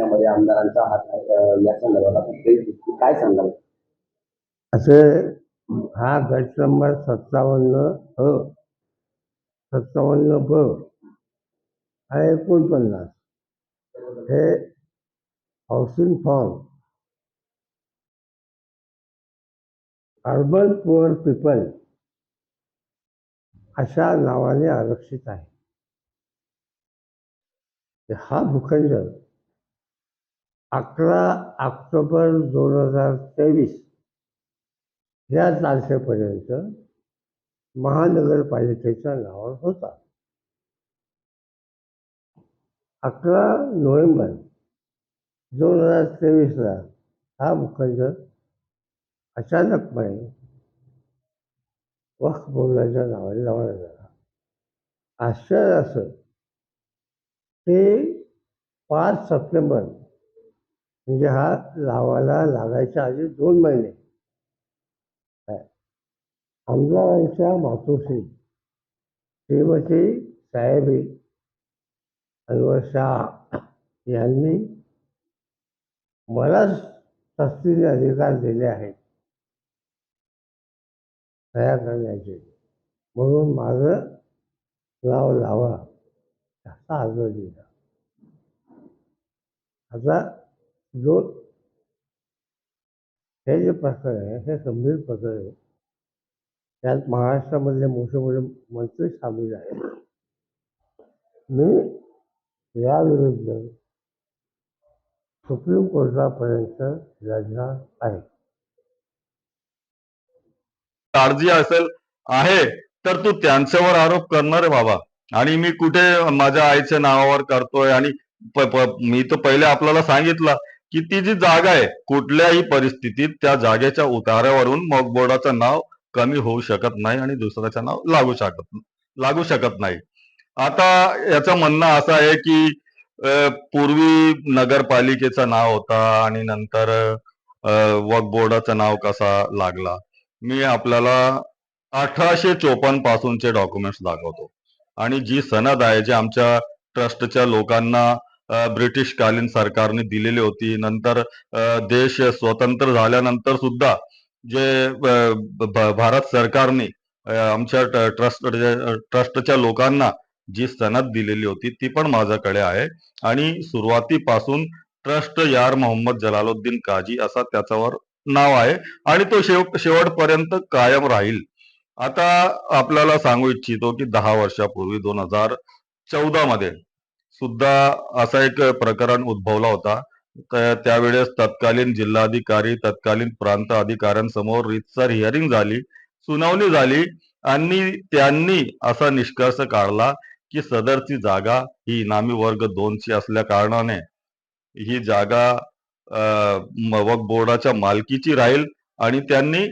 बातम्यामध्ये आमदारांचा हात या संदर्भात ते काय सांगाल? असे हा गट नंबर सत्तावन्न अ सत्तावन्न ब हा एकोणपन्नास. हे housing form urban poor people अशा नावाने आरक्षित आहे. हा भूखंड अकरा ऑक्टोबर दोन हजार तेवीस या तारखेपर्यंत महानगरपालिकेच्या नावावर होता. अकरा नोव्हेंबर दोन हजार तेवीसला हा भूखंड अचानकपणे वक्फ बोर्डाच्या नावाने लावला झाला. आश्चर्य असं ते पाच सप्टेंबर म्हणजे हा लावायला लागायच्या आधी दोन महिने. आमदारांच्या मातोश्री श्रीमती साहेबी अनवर शाह यांनी मलाच सक्तीने अधिकार दिले आहेत. तयार करण्याचे. म्हणून माझं नाव लावा असा अर्ज दिला. आता जो हे जे प्रकार आहे हे गंभीर प्रकार आहे. त्यात महाराष्ट्रामधले मोठे मोठे मंत्री सामील आहेत. मी याविरुद्ध सुप्रीम कोर्टापर्यंत लढणार आहे. काळजी असेल आहे तर तू त्यांच्यावर आरोप करणार आहे बाबा. आणि मी कुठे माझ्या आईच्या नावावर करतोय आणि मी तर पहिले आपल्याला सांगितलं की ती जी जागा आहे कुठल्याही परिस्थितीत त्या जागेच्या उतारावरून मग बोर्डाचं नाव कमी होऊ शकत नाही आणि दुसऱ्याचं नाव लागू शकत लागू शकत नाही. आता याचं म्हणणं असं आहे की पूर्वी नगरपालिकेचं नाव होता आणि नंतर वक बोर्डाचं नाव कसा लागला. मी आपल्याला अठराशे चोपन्न पासूनचे डॉक्युमेंट्स दाखवतो. आणि जी सनद आहे जे आमच्या ट्रस्टच्या लोकांना ब्रिटिशकालीन सरकारने दिलेली होती. नंतर देश स्वतंत्र झाल्यानंतर सुद्धा जे भारत सरकारने आमच्या ट्रस्ट ट्रस्टच्या लोकांना जी सनद दिलेली होती ती पण माझ्याकडे आहे. आणि सुरुवातीपासून ट्रस्ट यार मोहम्मद जलालुद्दीन काजी असा त्याच्यावर नाव आहे. आणि तो शेव शेवटपर्यंत कायम राहील. आता आपल्याला सांगू इच्छितो की दहा वर्षापूर्वी दोन हजार चौदा मध्ये सुद्धा असा एक प्रकरण उद्भवला होता. त्यावेळेस तत्कालीन जिल्हाधिकारी तत्कालीन प्रांत अधिकाऱ्यांसमोर रितसर हिअरिंग झाली सुनावणी झाली आणि त्यांनी असा निष्कर्ष काढला की सदरची जागा ही इनामी वर्ग दोनची असल्या कारणाने. ही जागा वक बोर्डाच्या मालकीची राहील आणि त्यांनी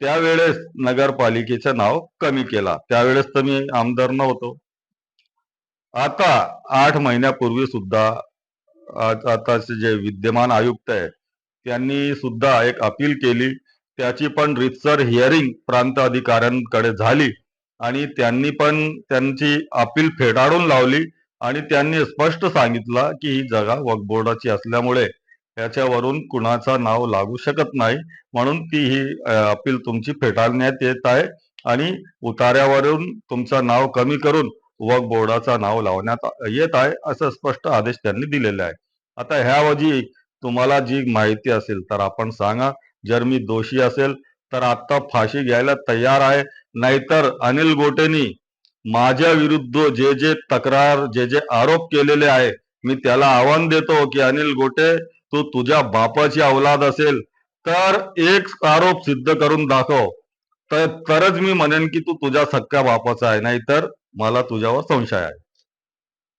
त्यावेळेस नगरपालिकेचं नाव कमी केला. त्यावेळेस तर मी आमदार नव्हतो. आता आठ महिन्यापूर्वी सुद्धा आताचे जे विद्यमान आयुक्त आहे त्यांनी सुद्धा एक अपील केली. त्याची पण रितसर हिअरिंग प्रांत अधिकाऱ्यांकडे झाली आणि त्यांनी पण त्यांची अपील फेटाळून लावली आणि त्यांनी स्पष्ट सांगितलं की ही जागा वक्फ बोर्डाची असल्यामुळे याच्यावरून कुणाचा नाव लागू शकत नाही. म्हणून ती ही अपील तुमची फेटाळण्यात येत आहे आणि उतार्यावरून तुमचं नाव कमी करून वक्फ बोर्डाचा नाव लावण्यात येत आहे असं स्पष्ट आदेश त्यांनी दिलेले आहे. आता ह्याऐवजी तुम्हाला जी माहिती असेल तर आपण सांगा. जर मी दोषी असेल तर आता फाशी घ्यायला तयार आहे. नाहीतर अनिल गोटेनी माझ्या विरुद्ध जे जे तक्रार जे जे आरोप केलेले आहे मी त्याला आव्हान देतो की अनिल गोटे तू तुझ्या बापाची अवलाद असेल तर एक आरोप सिद्ध करून दाखव. तर तरच मी म्हणेन की तू तुझ्या सख्या बापाचा आहे. नाहीतर मला तुझ्यावर संशय आहे.